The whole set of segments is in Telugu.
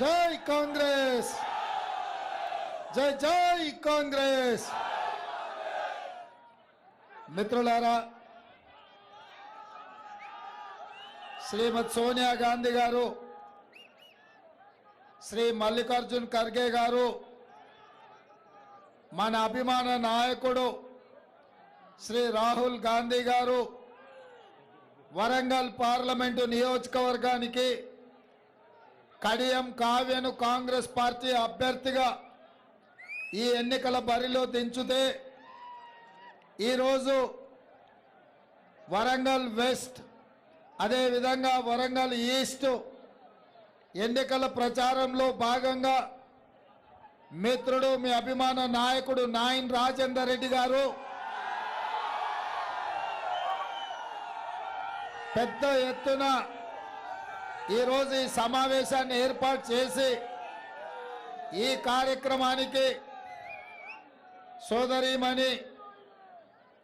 జై కాంగ్రెస్! జై జై కాంగ్రెస్! మిత్రులారా శ్రీమతి సోనియా గాంధీ గారు శ్రీ మల్లికార్జున్ ఖర్గే గారు మన అభిమాన నాయకుడు శ్రీ రాహుల్ గాంధీ గారు వరంగల్ పార్లమెంటు నియోజకవర్గానికి కడియం కావ్యను కాంగ్రెస్ పార్టీ అభ్యర్థిగా ఈ ఎన్నికల బరిలో దించుతే ఈరోజు వరంగల్ వెస్ట్ అదేవిధంగా వరంగల్ ఈస్ట్ ఎన్నికల ప్రచారంలో భాగంగా మిత్రుడు మీ అభిమాన నాయకుడు నాయన్ రాజేందర్ రెడ్డి గారు పెద్ద ఎత్తున ఈరోజు ఈ సమావేశాన్ని ఏర్పాటు చేసి ఈ కార్యక్రమానికి సోదరిమణి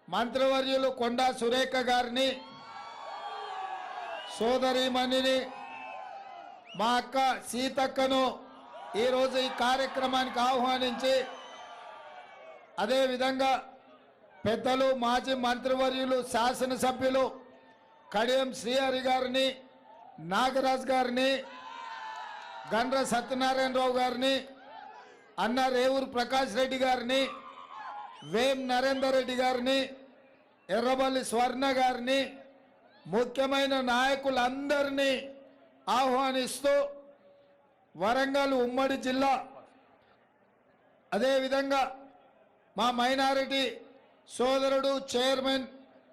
మంత్రివర్యులు కొండా సురేఖ గారిని సోదరిమణిని మా అక్క సీతక్కను ఈరోజు ఈ కార్యక్రమానికి ఆహ్వానించి అదేవిధంగా పెద్దలు మాజీ మంత్రివర్యులు శాసనసభ్యులు కడియం శ్రీహరి గారిని నాగరాజ్ గారిని గండ్ర సత్యనారాయణరావు గారిని అన్న రేవూరు ప్రకాష్ రెడ్డి గారిని వేం నరేందర్ రెడ్డి గారిని ఎర్రబల్లి స్వర్ణ గారిని ముఖ్యమైన నాయకులందరినీ ఆహ్వానిస్తూ వరంగల్ ఉమ్మడి జిల్లా అదేవిధంగా మా మైనారిటీ సోదరుడు చైర్మన్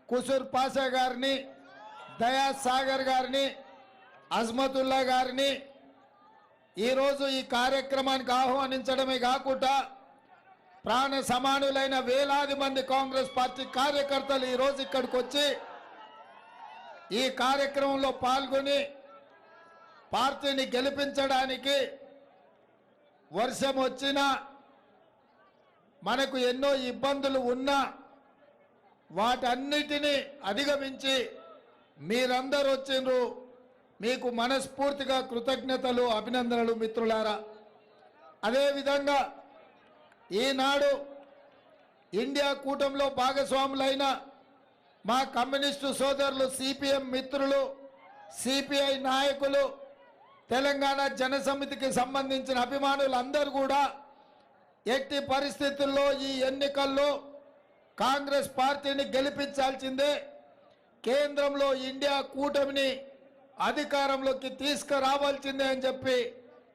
కుసూర్ పాసా గారిని దయా సాగర్ గారిని అజ్మతుల్లా గారిని ఈరోజు ఈ కార్యక్రమానికి ఆహ్వానించడమే కాకుండా ప్రాణ సమానులైన వేలాది మంది కాంగ్రెస్ పార్టీ కార్యకర్తలు ఈరోజు ఇక్కడికి వచ్చి ఈ కార్యక్రమంలో పాల్గొని పార్టీని గెలిపించడానికి వర్షం వచ్చినా మనకు ఎన్నో ఇబ్బందులు ఉన్నా వాటన్నిటినీ అధిగమించి మీరందరూ వచ్చిండ్రు. మీకు మనస్ఫూర్తిగా కృతజ్ఞతలు అభినందనలు మిత్రులారా. అదేవిధంగా ఈనాడు ఇండియా కూటమిలో భాగస్వాములైన మా కమ్యూనిస్టు సోదరులు సిపిఎం మిత్రులు సిపిఐ నాయకులు తెలంగాణ జనసమితికి సంబంధించిన అభిమానులందరూ కూడా ఎట్టి పరిస్థితుల్లో ఈ ఎన్నికల్లో కాంగ్రెస్ పార్టీని గెలిపించాల్సిందే. కేంద్రంలో ఇండియా కూటమిని అధికారంలోకి తీసుకురావాల్సిందే అని చెప్పి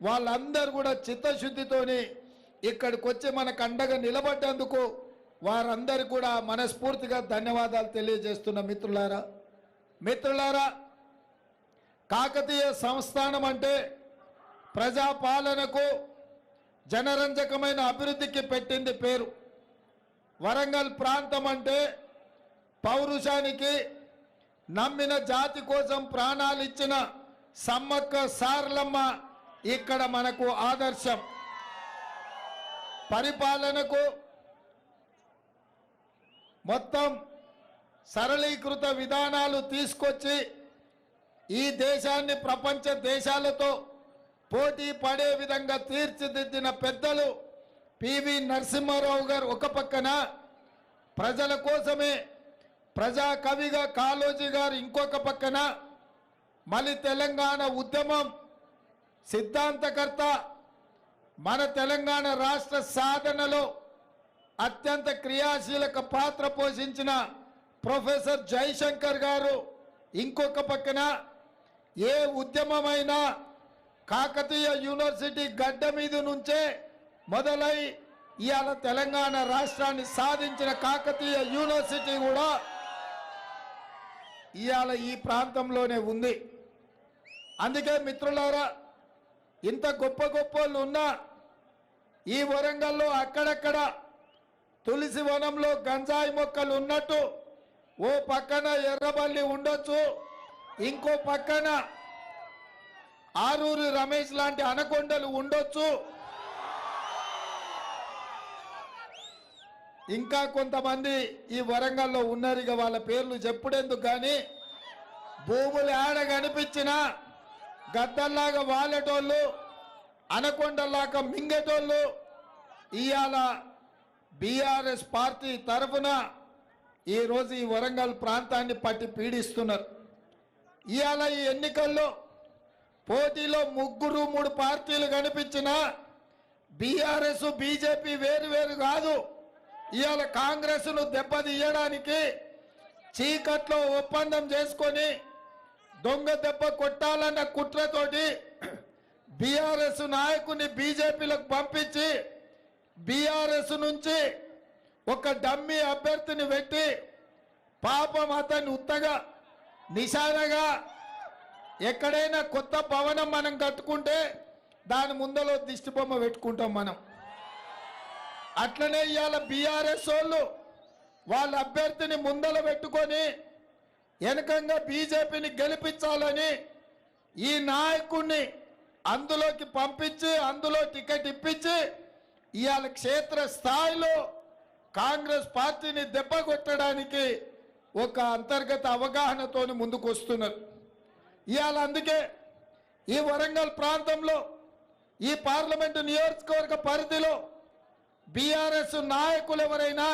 వాళ్ళందరూ కూడా చిత్తశుద్ధితోని ఇక్కడికి వచ్చి మనకు అండగా నిలబడ్డందుకు వారందరికీ కూడా మనస్ఫూర్తిగా ధన్యవాదాలు తెలియజేస్తున్న మిత్రులారా. మిత్రులారా కాకతీయ సంస్థానం అంటే ప్రజాపాలనకు జనరంజకమైన అభివృద్ధికి పెట్టింది పేరు. వరంగల్ ప్రాంతం అంటే పౌరుషానికి నమ్మిన జాతి కోసం ప్రాణాలు ఇచ్చిన సమ్మక్క సార్లమ్మ ఇక్కడ మనకు ఆదర్శం. పరిపాలనకు మొత్తం సరళీకృత విధానాలు తీసుకొచ్చి ఈ దేశాన్ని ప్రపంచ దేశాలతో పోటీ పడే విధంగా తీర్చిదిద్దిన పెద్దలు పివి నరసింహారావు గారు ఒక పక్కన ప్రజల కోసమే ప్రజా కవిగా కాళోజీ గారు ఇంకొక పక్కన మళ్ళీ తెలంగాణ ఉద్యమం సిద్ధాంతకర్త మన తెలంగాణ రాష్ట్ర సాధనలో అత్యంత క్రియాశీలక పాత్ర పోషించిన ప్రొఫెసర్ జయశంకర్ గారు ఇంకొక పక్కన ఏ ఉద్యమమైనా కాకతీయ యూనివర్సిటీ గడ్డ మీద నుంచే మొదలై ఇవాళ తెలంగాణ రాష్ట్రాన్ని సాధించిన కాకతీయ యూనివర్సిటీ కూడా ఇవాళ ఈ ప్రాంతంలోనే ఉంది. అందుకే మిత్రులారా ఇంత గొప్ప గొప్ప వాళ్ళు ఉన్నా ఈ వరంగల్లో అక్కడక్కడ తులసి వనంలో గంజాయి మొక్కలు ఉన్నట్టు ఓ పక్కన ఎర్రబల్లి ఉండొచ్చు ఇంకో పక్కన ఆరూరు రమేష్ లాంటి అనకొండలు ఉండొచ్చు ఇంకా కొంతమంది ఈ వరంగల్లో ఉన్నారు. ఇక వాళ్ళ పేర్లు చెప్పుడెందుకు కానీ భూములు ఆడ కనిపించినా గద్దల్లాగా వాలేటోళ్ళు అనకొండలాగా మింగేటోళ్ళు ఇవాళ బీఆర్ఎస్ పార్టీ తరఫున ఈరోజు ఈ వరంగల్ ప్రాంతాన్ని పట్టి పీడిస్తున్నారు. ఇవాళ ఈ ఎన్నికల్లో పోటీలో ముగ్గురు మూడు పార్టీలు కనిపించినా బీఆర్ఎస్ బీజేపీ వేరు వేరు కాదు. ఇవాళ కాంగ్రెస్ను దెబ్బతీయడానికి చీకట్లో ఒప్పందం చేసుకొని దొంగ దెబ్బ కొట్టాలన్న కుట్రతోటి బీఆర్ఎస్ నాయకుని బీజేపీలకు పంపించి బీఆర్ఎస్ నుంచి ఒక డమ్మీ అభ్యర్థిని పెట్టి పాపం అతన్ని ఉత్తగా నిశానగా ఎక్కడైనా కొత్త భవనం మనం కట్టుకుంటే దాని ముందలో దిష్టిబొమ్మ పెట్టుకుంటాం మనం. అట్లనే ఇవాళ బీఆర్ఎస్ వాళ్ళు వాళ్ళ అభ్యర్థిని ముందల పెట్టుకొని వెనకంగా బీజేపీని గెలిపించాలని ఈ నాయకుడిని అందులోకి పంపించి అందులో టికెట్ ఇప్పించి ఇవాళ క్షేత్ర స్థాయిలో కాంగ్రెస్ పార్టీని దెబ్బ కొట్టడానికి ఒక అంతర్గత అవగాహనతో ముందుకు వస్తున్నారు ఇవాళ అందుకే ఈ వరంగల్ ప్రాంతంలో ఈ పార్లమెంటు నియోజకవర్గ పరిధిలో బీఆర్ఎస్ నాయకులు ఎవరైనా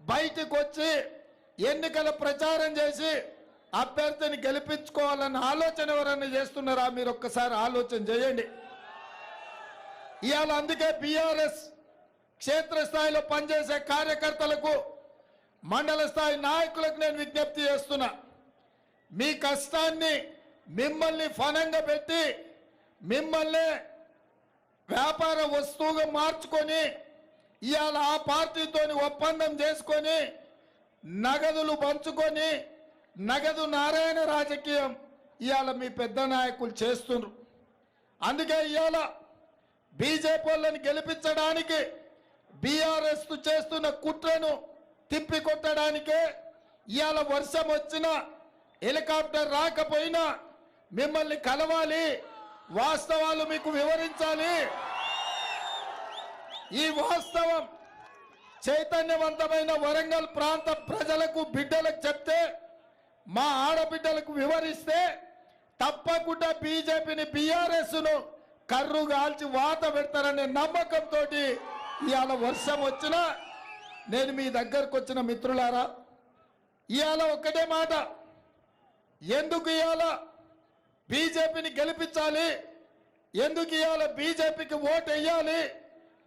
బయటకు వచ్చి ఎన్నికల ప్రచారం చేసి అభ్యర్థిని గెలిపించుకోవాలన్న ఆలోచన ఎవరైనా చేస్తున్నారా? మీరు ఒక్కసారి ఆలోచన చేయండి. ఇవాళ అందుకే బీఆర్ఎస్ క్షేత్రస్థాయిలో పనిచేసే కార్యకర్తలకు మండల స్థాయి నాయకులకు నేను విజ్ఞప్తి చేస్తున్నా. మీ కష్టాన్ని మిమ్మల్ని ఫలంగా పెట్టి మిమ్మల్ని వ్యాపార వస్తువుగా మార్చుకొని ఇవాళ ఆ పార్టీతోని ఒప్పందం చేసుకొని నగదులు పంచుకొని నగదు నారాయణ రాజకీయం ఇవాళ మీ పెద్ద నాయకులు చేస్తున్నారు అందుకే ఇవాళ బీజేపీ వాళ్ళని గెలిపించడానికి బీఆర్ఎస్ చేస్తున్న కుట్రను తిప్పికొట్టడానికే ఇవాళ వర్షం వచ్చినా హెలికాప్టర్ రాకపోయినా మిమ్మల్ని కలవాలి వాస్తవాలు మీకు వివరించాలి. ఈ వాస్తవం చైతన్యవంతమైన వరంగల్ ప్రాంత ప్రజలకు బిడ్డలకు చెప్తే మా ఆడబిడ్డలకు వివరిస్తే తప్పకుండా బీజేపీని బీఆర్ఎస్ను కర్రు కాల్చి వాత పెడతారనే నమ్మకంతో ఇవాళ వర్షం వచ్చినా నేను మీ దగ్గరకు వచ్చిన మిత్రులారా ఇవాళ ఒక్కటే మాట. ఎందుకు ఇవాళ బీజేపీని గెలిపించాలి? ఎందుకు ఇవాళ బీజేపీకి ఓటు వేయాలి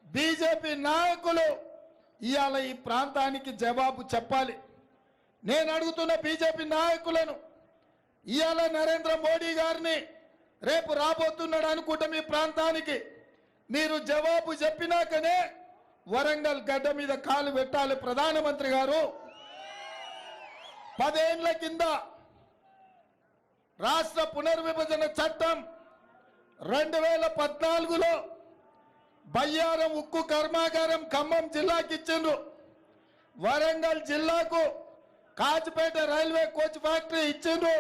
బీజేపీ నాయకులు ఇవాళ ఈ ప్రాంతానికి జవాబు చెప్పాలి. నేను అడుగుతున్న బీజేపీ నాయకులను ఇవాళ నరేంద్ర మోడీ గారిని రేపు రాబోతున్నాడు అనుకుంటే మీ ప్రాంతానికి మీరు జవాబు చెప్పినాకనే వరంగల్ గడ్డ మీద కాలు పెట్టాలి ప్రధానమంత్రి గారు. పదేండ్ల కింద రాష్ట్ర పునర్విభజన చట్టం రెండు వేల పద్నాలుగులో బయ్యారం ఉక్కు కర్మాగారం ఖమ్మం జిల్లాకి ఇచ్చిండ్రు. వరంగల్ జిల్లాకు కాచిపేట రైల్వే కోచ్ ఫ్యాక్టరీ ఇచ్చిండ్రు.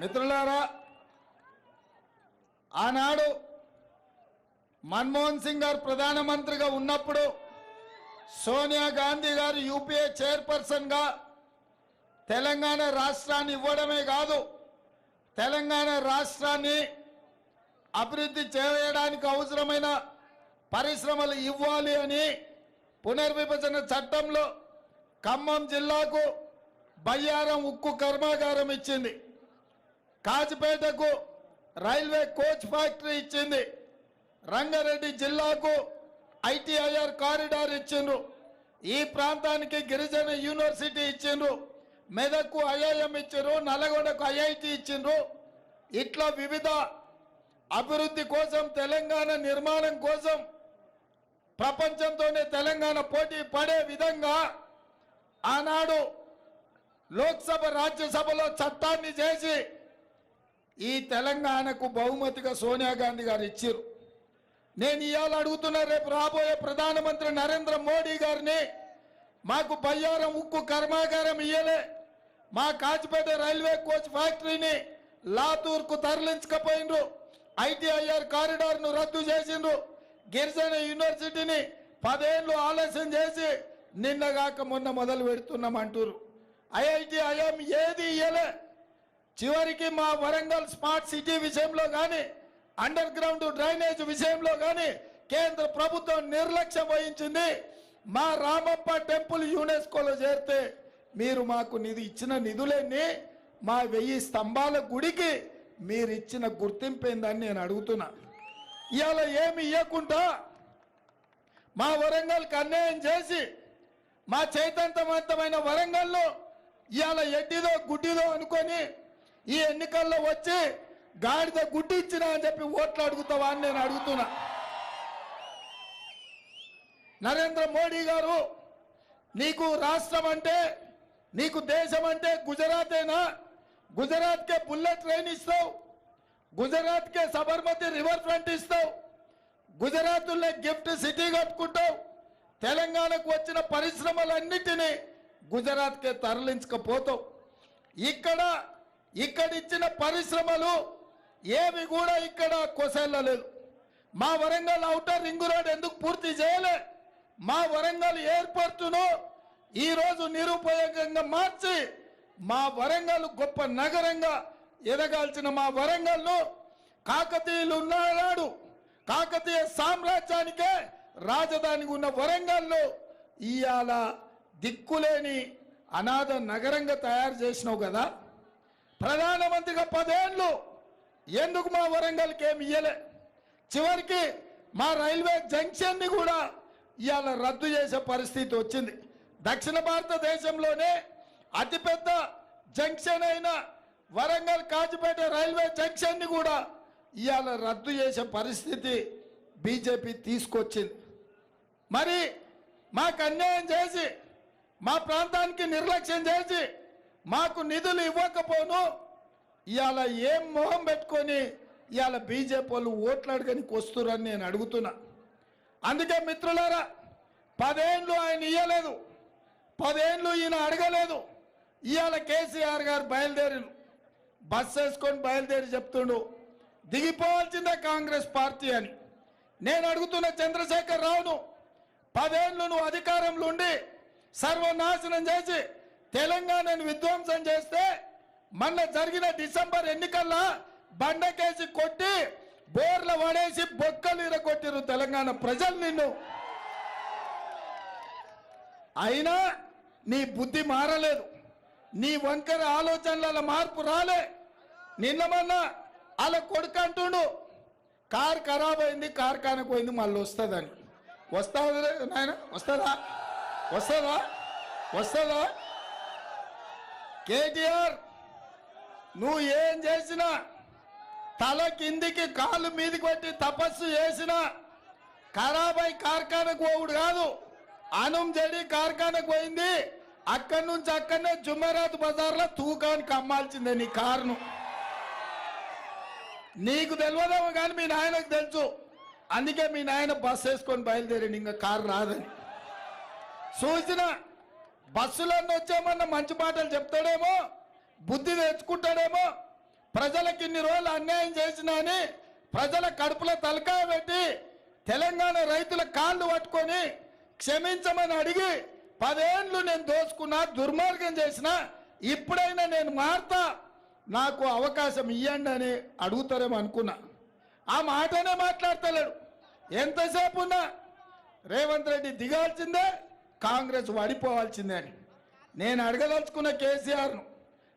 మిత్రులారా ఆనాడు మన్మోహన్ సింగ్ గారు ప్రధానమంత్రిగా ఉన్నప్పుడు సోనియా గాంధీ గారు యూపీఏ చైర్పర్సన్గా తెలంగాణ రాష్ట్రాన్ని ఇవ్వడమే కాదు తెలంగాణ రాష్ట్రాన్ని అభివృద్ధి చేయడానికి అవసరమైన పరిశ్రమలు ఇవ్వాలి అని పునర్విభజన చట్టంలో ఖమ్మం జిల్లాకు బయ్యారం ఉక్కు కర్మాగారం ఇచ్చింది. కాచిపేటకు రైల్వే కోచ్ ఫ్యాక్టరీ ఇచ్చింది. రంగారెడ్డి జిల్లాకు ఐటీఐఆర్ కారిడార్ ఇచ్చిండ్రు. ఈ ప్రాంతానికి గిరిజన యూనివర్సిటీ ఇచ్చిండ్రు. మెదక్కు ఐఐఎం ఇచ్చిండ్రు. నల్గొండకు ఐఐటి ఇచ్చిండ్రు. ఇట్లా వివిధ అభివృద్ధి కోసం తెలంగాణ నిర్మాణం కోసం ప్రపంచంతోనే తెలంగాణ పోటీ పడే విధంగా ఆనాడు లోక్సభ రాజ్యసభలో చట్టాన్ని చేసి ఈ తెలంగాణకు బహుమతిగా సోనియా గాంధీ గారు ఇచ్చారు. నేను ఇవాళ అడుగుతున్నా రేపు రాబోయే ప్రధానమంత్రి నరేంద్ర మోడీ గారిని మాకు బయ్యారం ఉక్కు కర్మాగారం ఇయ్యలే. మా కాచిపేట రైల్వే కోచ్ ఫ్యాక్టరీని లాతూర్కు తరలించకపోయిండ్రు. ఐటీఐఆర్ కారిడార్ను రద్దు చేసిండ్రు. గిరిజన యూనివర్సిటీని పదేళ్ళు ఆలస్యం చేసి నిన్నగాక మొన్న మొదలు పెడుతున్నాం అంటారు ఐఐటి ఐఎం ఏది ఇయ్యలే? చివరికి మా వరంగల్ స్మార్ట్ సిటీ విషయంలో కానీ అండర్ గ్రౌండ్ డ్రైనేజ్ విషయంలో కానీ కేంద్ర ప్రభుత్వం నిర్లక్ష్యం వహించింది. మా రామప్ప టెంపుల్ యునెస్కోలో చేరితే మీరు మాకు నిధి ఇచ్చిన నిధులన్నీ మా వెయ్యి స్తంభాల గుడికి మీరు ఇచ్చిన గుర్తింపు ఏందని నేను అడుగుతున్నా. ఇవాళ ఏమి ఇవ్వకుండా మా వరంగల్కి అన్యాయం చేసి మా చైతన్యవంతమైన వరంగల్లో ఇవాళ ఎడ్డిదో గుడ్డిదో అనుకొని ఈ ఎన్నికల్లో వచ్చి గాడిద గుడ్డి ఇచ్చినా అని చెప్పి ఓట్లు అడుగుతావా అని నేను అడుగుతున్నా. నరేంద్ర మోడీ గారు నీకు రాష్ట్రం అంటే నీకు దేశం అంటే గుజరాతేనా? గుజరాత్కే బుల్లెట్ ట్రైన్ ఇస్తావు గుజరాత్కే సబర్మతి రివర్ ఫ్రంట్ ఇస్తావు గుజరాత్లో గిఫ్ట్ సిటీ కట్టుకుంటావు తెలంగాణకు వచ్చిన పరిశ్రమలన్నిటినీ గుజరాత్కే తరలించకపోతావు. ఇక్కడ ఇక్కడ ఇచ్చిన పరిశ్రమలు ఏవి కూడా ఇక్కడ కొసెళ్ళలేదు. మా వరంగల్ అవుటర్ రింగ్ రోడ్ ఎందుకు పూర్తి చేయలే? మా వరంగల్ ఎయిర్పోర్టును ఈరోజు నిరుపయోగంగా మార్చి మా వరంగల్ గొప్ప నగరంగా ఎదగాల్సిన మా వరంగల్ను కాకతీయులు ఉన్నాడు కాకతీయ సామ్రాజ్యానికే రాజధానికి ఉన్న వరంగల్లో ఇవాళ దిక్కులేని అనాథ నగరంగా తయారు చేసినావు కదా. ప్రధానమంత్రిగా పదేళ్ళు ఎందుకు మా వరంగల్కి ఏమి ఇయ్యలే? చివరికి మా రైల్వే జంక్షన్ని కూడా ఇవాళ రద్దు చేసే పరిస్థితి వచ్చింది. దక్షిణ భారతదేశంలోనే అతిపెద్ద జంక్షన్ అయిన వరంగల్ కాజిపేట రైల్వే జంక్షన్ని కూడా ఇవాళ రద్దు చేసే పరిస్థితి బీజేపీ తీసుకొచ్చింది. మరి మాకు అన్యాయం చేసి మా ప్రాంతానికి నిర్లక్ష్యం చేసి మాకు నిధులు ఇవ్వకపోను. ఇవాళ ఏం మొహం పెట్టుకొని ఇవాళ బీజేపీ వాళ్ళు ఓట్లు అడగనికి వస్తురని నేను అడుగుతున్నా. అందుకే మిత్రులారా పదేండ్లు ఆయన ఇయ్యలేదు. పదేండ్లు ఈయన అడగలేదు. ఇవాళ కేసీఆర్ గారు బయలుదేరి బస్ వేసుకొని బయలుదేరి చెప్తుండు దిగిపోవాల్సిందే కాంగ్రెస్ పార్టీ అని. నేను అడుగుతున్న చంద్రశేఖర్ రావును పదేళ్ళు నువ్వు అధికారంలో ఉండి సర్వనాశనం చేసి తెలంగాణను విధ్వంసం చేస్తే మొన్న జరిగిన డిసెంబర్ ఎన్నికల్లో బండకేసి కొట్టి బోర్ల పడేసి బొక్కలు ఇరగొట్టిరు తెలంగాణ ప్రజలు నిన్ను. అయినా నీ బుద్ధి మారలేదు. నీ వంకర ఆలోచనల మార్పు రాలే. నిన్న మొన్న అలా కొడుకు అంటుండు కార్ ఖరాబ్ అయింది కార్ఖానకు పోయింది మళ్ళీ వస్తుందని. వస్తుంది నాయన వస్తుందా వస్తుందా వస్తుందా కేటీఆర్ నువ్వు ఏం చేసినా తల కిందికి కాలు మీదికి పెట్టి తపస్సు చేసినా ఖరాబై కార్ఖానకు పోవుడు కాదు. అనం జడి కార్ఖానకు పోయింది. అక్కడి నుంచి అక్కడనే జుమరాత్ బజార్లో తూకానికి అమ్మాల్సిందే నీ కారును. నీకు తెలియదేమో కానీ మీ నాయనకు తెలుసు. అందుకే మీ నాయన బస్సు వేసుకొని బయలుదేరింది ఇంకా కారు రాదని. చూసినా బస్సులన్నీ వచ్చేమన్నా మంచి మాటలు చెప్తాడేమో? బుద్ధి తెచ్చుకుంటాడేమో? ప్రజలకు ఇన్ని రోజులు అన్యాయం చేసినా అని ప్రజల కడుపులో తలకాయ పెట్టి తెలంగాణ రైతుల కాళ్ళు పట్టుకొని క్షమించమని అడిగి పదేండ్లు నేను దోచుకున్నా దుర్మార్గం చేసిన ఇప్పుడైనా నేను మారుతా నాకు అవకాశం ఇవ్వండి అని అడుగుతారేమో అనుకున్నా. ఆ మాటనే మాట్లాడతలేడు. ఎంతసేపు ఉన్నా రేవంత్ రెడ్డి దిగాల్సిందే. కాంగ్రెస్ వడిపోవాల్సిందే అని. నేను అడగదలుచుకున్న కేసీఆర్ను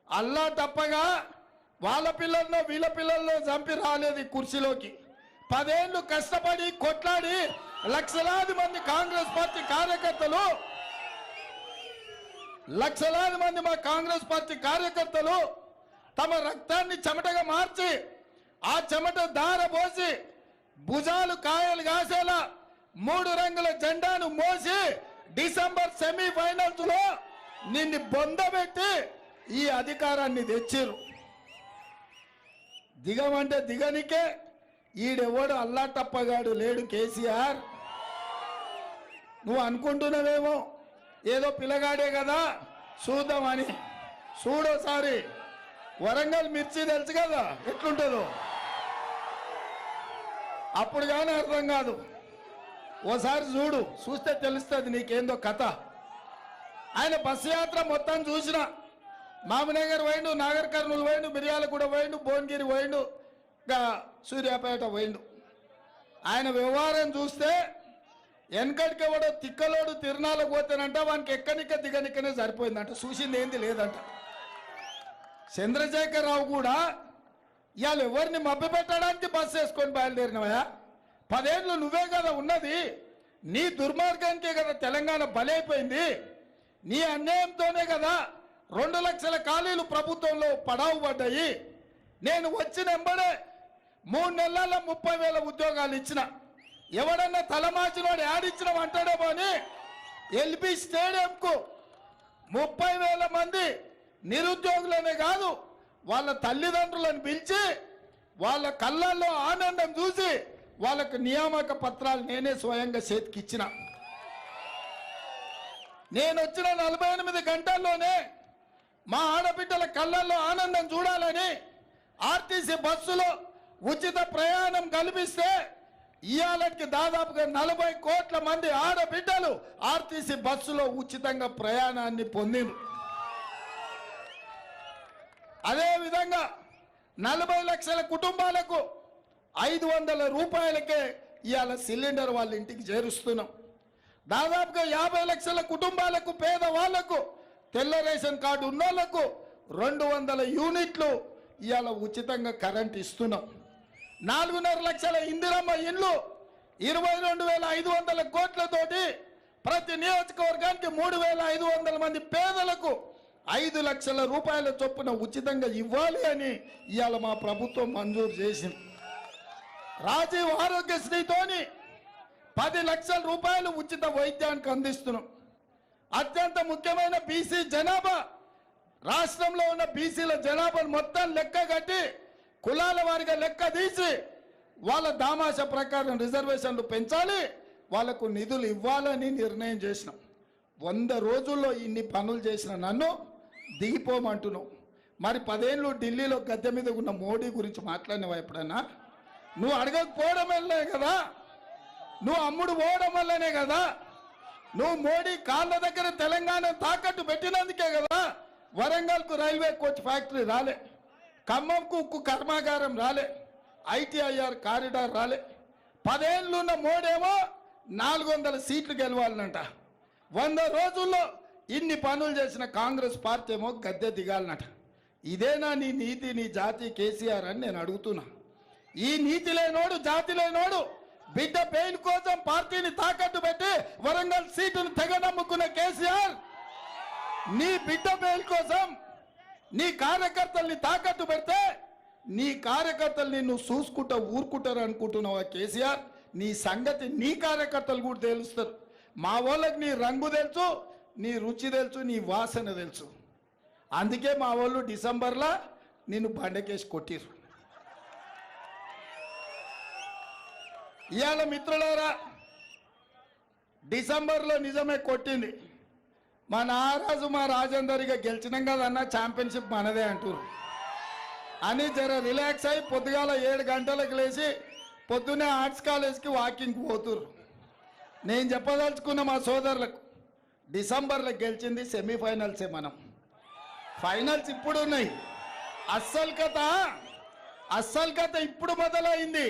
అల్లా తప్పగా వాళ్ళ పిల్లల్లో వీళ్ళ పిల్లల్లో చంపి రాలేదు కుర్చీలోకి. పదేళ్ళు కష్టపడి కొట్లాడి లక్షలాది మంది కాంగ్రెస్ పార్టీ కార్యకర్తలు లక్షలాది మంది మా కాంగ్రెస్ పార్టీ కార్యకర్తలు తమ రక్తాన్ని చెమటగా మార్చి ఆ చెమట దార పోసి భుజాలు కాయలు కాసేలా మూడు రంగుల జెండాను మోసి డిసెంబర్ సెమీఫైనల్స్లో నిన్ను బొందబెట్టి ఈ అధికారాన్ని తెచ్చిరు దిగమంటే దిగనికే ఈడెవడు అల్లాటప్పగాడు లేడు కేసీఆర్. నువ్వు అనుకుంటున్నావేమో? ఏదో పిల్లగాడే కదా చూద్దామని. చూడోసారి వరంగల్ మిర్చి తెలుసు కదా ఎట్లుంటుందో. అప్పుడు కానీ అర్థం కాదు. ఓసారి చూడు చూస్తే తెలుస్తుంది నీకేందో కథ. ఆయన బస్సు యాత్ర మొత్తం చూసిన. మామినగర్ పోయిండు నాగర్ కర్నూలు పోయిండు మిర్యాలగూడ పోయిండు భువనగిరి పోయిండు ఇంకా సూర్యాపేట పోయిండు. ఆయన వ్యవహారం చూస్తే వెనకటికి ఎవడో తిక్కలోడు తిరునాలకు పోతేనంట వానికి ఎక్కనిక్క దిగనిక్కనే సరిపోయిందంట. చూసింది ఏంది లేదంట. చంద్రశేఖరరావు కూడా ఇవాళ ఎవరిని మభ్యపెట్టడానికి బస్సు వేసుకొని బయలుదేరినవయా పదేళ్ళు నువ్వే కదా ఉన్నది. నీ దుర్మార్గానికే కదా తెలంగాణ బలైపోయింది. నీ అన్యాయంతోనే కదా రెండు లక్షల ఖాళీలు ప్రభుత్వంలో పడావు పడ్డాయి. నేను వచ్చిన ఎంబడే మూడు నెలల ముప్పై వేల ఉద్యోగాలు ఇచ్చిన. ఎవడన్నా తలమాచినోడు యాడిచ్చిన అంటాడేమో అని ఎల్బి స్టేడియంకు ముప్పై వేల మంది నిరుద్యోగులనే కాదు వాళ్ళ తల్లిదండ్రులను పిలిచి వాళ్ళ కళ్ళల్లో ఆనందం చూసి వాళ్ళకు నియామక పత్రాలు నేనే స్వయంగా చేతికిచ్చిన. నేను వచ్చిన నలభై ఎనిమిది గంటల్లోనే మా ఆడబిడ్డల కళ్ళల్లో ఆనందం చూడాలని ఆర్టీసీ బస్సులో ఉచిత ప్రయాణం కల్పిస్తే ఇవాళకి దాదాపుగా నలభై కోట్ల మంది ఆడబిడ్డలు ఆర్టీసీ బస్సులో ఉచితంగా ప్రయాణాన్ని పొందిండ్రు. అదేవిధంగా నలభై లక్షల కుటుంబాలకు ఐదు వందల రూపాయలకే ఇవాళ సిలిండర్ వాళ్ళ ఇంటికి చేరుస్తున్నాం. దాదాపుగా యాభై లక్షల కుటుంబాలకు పేదవాళ్ళకు తెల్ల రేషన్ కార్డు ఉన్నోళ్ళకు రెండు వందల యూనిట్లు ఇవాళ ఉచితంగా కరెంట్ ఇస్తున్నాం. నాలుగున్నర లక్షల ఇందిరమ్మ ఇండ్లు ఇరవై రెండు వేల ఐదు వందల కోట్లతోటి ప్రతి నియోజకవర్గానికి మూడు వేల ఐదు వందల మంది పేదలకు ఐదు లక్షల రూపాయల చొప్పున ఉచితంగా ఇవ్వాలి అని ఇవాళ మా ప్రభుత్వం మంజూరు చేసింది. రాజీవ్ ఆరోగ్యశ్రీతోని పది లక్షల రూపాయలు ఉచిత వైద్యానికి అందిస్తున్నాం. అత్యంత ముఖ్యమైన బీసీ జనాభా. రాష్ట్రంలో ఉన్న బీసీల జనాభాను మొత్తం లెక్క కట్టి కులాల వారిగా లెక్క తీసి వాళ్ళ దామాష ప్రకారం రిజర్వేషన్లు పెంచాలి వాళ్ళకు నిధులు ఇవ్వాలని నిర్ణయం చేసినాం. వంద రోజుల్లో ఇన్ని పనులు చేసిన నన్ను దిగిపోమంటున్నావు. మరి పదేళ్ళు ఢిల్లీలో గద్దె మీద ఉన్న మోడీ గురించి మాట్లాడినవా ఎప్పుడన్నా? నువ్వు అడగకపోవడం వల్లనే కదా. నువ్వు అమ్ముడు పోవడం వల్లనే కదా. నువ్వు మోడీ కాళ్ళ దగ్గర తెలంగాణ తాకట్టు పెట్టినందుకే కదా వరంగల్కు రైల్వే కోచ్ ఫ్యాక్టరీ రాలే. ఖమ్మంకు ఉక్కు కర్మాగారం రాలే. ఐటీఐఆర్ కారిడార్ రాలే. పదేళ్ళున్న మోడేమో నాలుగు వందల సీట్లు గెలవాలనంట. వంద రోజుల్లో ఇన్ని పనులు చేసిన కాంగ్రెస్ పార్టీ ఏమో గద్దె దిగాలనట. ఇదేనా నీ నీతి నీ జాతి కేసీఆర్ అని నేను అడుగుతున్నా. ఈ నీతి లేనోడు జాతి లేనోడు బిడ్డ బెయిల్ కోసం పార్టీని తాకట్టు పెట్టి వరంగల్ సీటును తెగ నమ్ముకున్న కేసీఆర్ నీ బిడ్డ బెయిల్ కోసం నీ కార్యకర్తల్ని తాకట్టు పెడితే నీ కార్యకర్తలు నిన్ను చూసుకుంటా ఊరుకుంటారు అనుకుంటున్నావా కేసీఆర్? నీ సంగతి నీ కార్యకర్తలు కూడా తెలుస్తారు. మా వాళ్ళకి నీ రంగు తెలుసు నీ రుచి తెలుసు నీ వాసన తెలుసు. అందుకే మా వాళ్ళు డిసెంబర్లో నిన్ను బండకేసి కొట్టిర్రు. ఇవాళ మిత్రులారా డిసెంబర్లో నిజమే కొట్టింది. మా నారాజు మా రాజందరిగా గెలిచినాం కదన్న ఛాంపియన్షిప్ మనదే అంటారు అని జర రిలాక్స్ అయి పొద్దుగాల ఏడు గంటలకు లేచి పొద్దున్నే ఆర్ట్స్ కాలేజ్కి వాకింగ్ పోతురు నేను చెప్పదలుచుకున్న మా సోదరులకు డిసెంబర్లో గెలిచింది సెమీఫైనల్సే మనం. ఫైనల్స్ ఇప్పుడు ఉన్నాయి అస్సలు కథ అస్సలు కథ ఇప్పుడు మొదలైంది.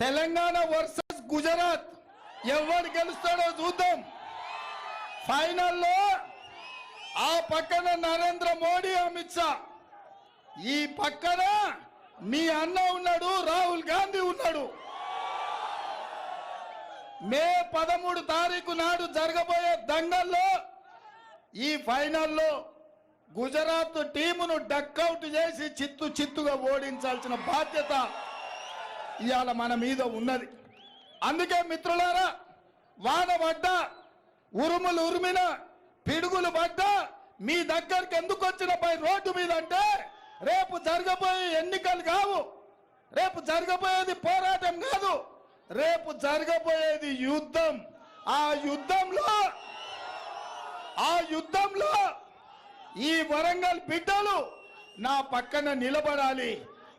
తెలంగాణ వర్సెస్ గుజరాత్. ఎవరు గెలుస్తాడో చూద్దాం. ఫైనల్లో ఆ పక్కన నరేంద్ర మోడీ అమిత్ షా. ఈ పక్కన మీ అన్న ఉన్నాడు రాహుల్ గాంధీ ఉన్నాడు. మే పదమూడు తారీఖు నాడు జరగబోయే దంగల్లో ఈ ఫైనల్లో గుజరాత్ టీమును డక్అవుట్ చేసి చిత్తు చిత్తుగా ఓడించాల్సిన బాధ్యత ఇవాళ మన మీద ఉన్నది. అందుకే మిత్రులారా వాన పడ్డా ఉరుములు ఉరిమిన పిడుగులు పడ్డా మీ దగ్గరికి ఎందుకు వచ్చిన పై రోడ్డు మీద అంటే రేపు జరగబోయే ఎన్నికలు కావు. రేపు జరగబోయేది పోరాటం కాదు. రేపు జరగబోయేది యుద్ధం. ఆ యుద్ధంలో ఆ యుద్ధంలో ఈ వరంగల్ బిడ్డలు నా పక్కన నిలబడాలి.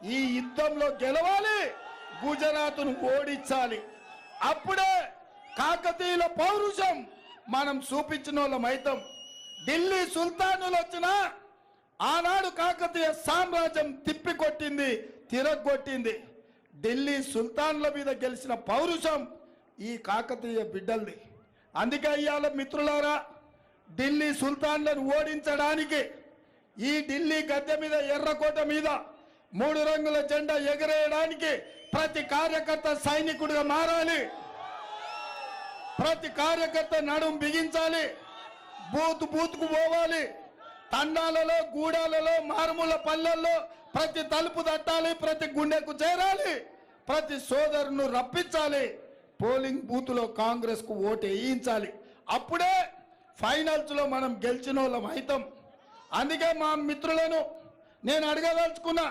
ఈ యుద్ధంలో గెలవాలి. గుజరాత్ను ఓడించాలి. అప్పుడే కాకతీయుల పౌరుషం మనం చూపించిన వాళ్ళం అవుతాం ఢిల్లీ సుల్తానులు వచ్చినా ఆనాడు కాకతీయ సామ్రాజ్యం తిప్పికొట్టింది తిరగొట్టింది. ఢిల్లీ సుల్తాన్ల మీద గెలిచిన పౌరుషం ఈ కాకతీయ బిడ్డల్ది. అందుకే ఇవాళ మిత్రులారా ఢిల్లీ సుల్తాన్లను ఓడించడానికి ఈ ఢిల్లీ గద్దె మీద ఎర్రకోట మీద మూడు రంగుల జెండా ఎగరేయడానికి ప్రతి కార్యకర్త సైనికుడిగా మారాలి. ప్రతి కార్యకర్త నడుము బిగించాలి. బూత్ బూత్కు పోవాలి. తండాలలో గూడాలలో మారుమూల పల్లెల్లో ప్రతి తలుపు తట్టాలి ప్రతి గుండెకు చేరాలి. ప్రతి సోదరును రప్పించాలి. పోలింగ్ బూత్లో కాంగ్రెస్కు ఓటు వేయించాలి. అప్పుడే ఫైనల్స్లో మనం గెలిచిన వాళ్ళం అవుతాం అందుకే మా మిత్రులను నేను అడగదలుచుకున్నా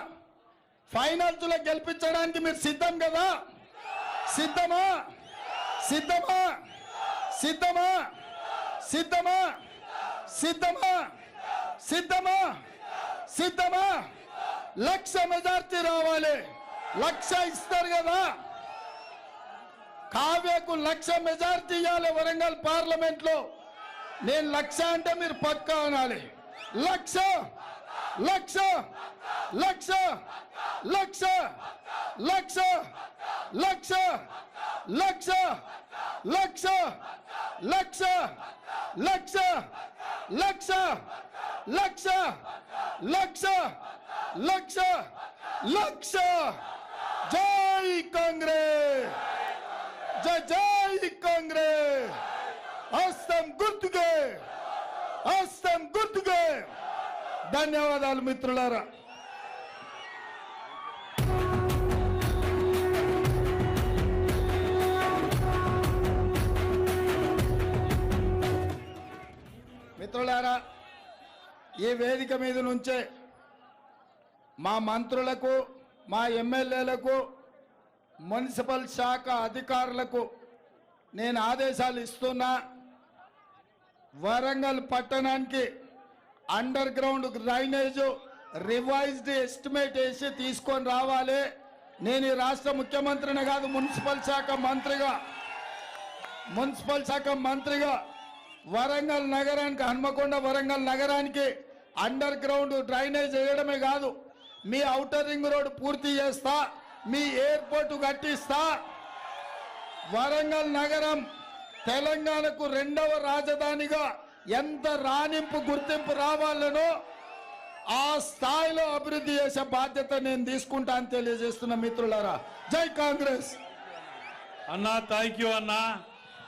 ఫైనల్స్లో గెలిపించడానికి మీరు సిద్ధం కదా? సిద్ధమా? సిద్ధమా? సిద్ధమా? సిద్ధమా? సిద్ధమా? సిద్ధమా? సిద్ధమా? లక్ష మెజార్టీ రావాలి. లక్ష ఇస్తారు కదా? కావ్యకు లక్ష మెజార్టీ ఇవ్వాలి వరంగల్ పార్లమెంట్లో నేను లక్ష అంటే మీరు పక్కా అనాలి. లక్ష! లక్ష లక్ష లక్ష లక్ష లక్ష లక్ష లక్ష లక్ష లక్ష లక్ష లక్ష లక్ష లక్ష లక్ష జై కాంగ్రెస్ జై జై కాంగ్రెస్ హస్తం గుర్తుకే హస్తం గుర్తుకే ధన్యవాదాలు మిత్రులారా. మిత్రులారా ఈ వేదిక మీద నుంచే మా మంత్రులకు మా ఎమ్మెల్యేలకు మున్సిపల్ శాఖ అధికారులకు నేను ఆదేశాలు ఇస్తున్నా. వరంగల్ పట్టణానికి underground drainage revised estimate వేసి తీసుకొని రావాలి. నేను ఈ రాష్ట్ర ముఖ్యమంత్రిని కాదు మున్సిపల్ శాఖ మంత్రిగా. మున్సిపల్ శాఖ మంత్రిగా వరంగల్ నగరానికి హన్మకొండ వరంగల్ నగరానికి అండర్ గ్రౌండ్ డ్రైనేజ్ వేయడమే కాదు మీ ఔటర్ రింగ్ రోడ్ పూర్తి చేస్తా మీ ఎయిర్పోర్ట్ కట్టిస్తా. వరంగల్ నగరం తెలంగాణకు రెండవ రాజధానిగా ఎంత రాణింపు గుర్తింపు రావాలనో ఆ స్థాయిలో అభివృద్ధి చేసే బాధ్యత నేను తీసుకుంటా అని తెలియజేస్తున్న మిత్రులారా జై కాంగ్రెస్. అన్నా థ్యాంక్ యూ అన్నా.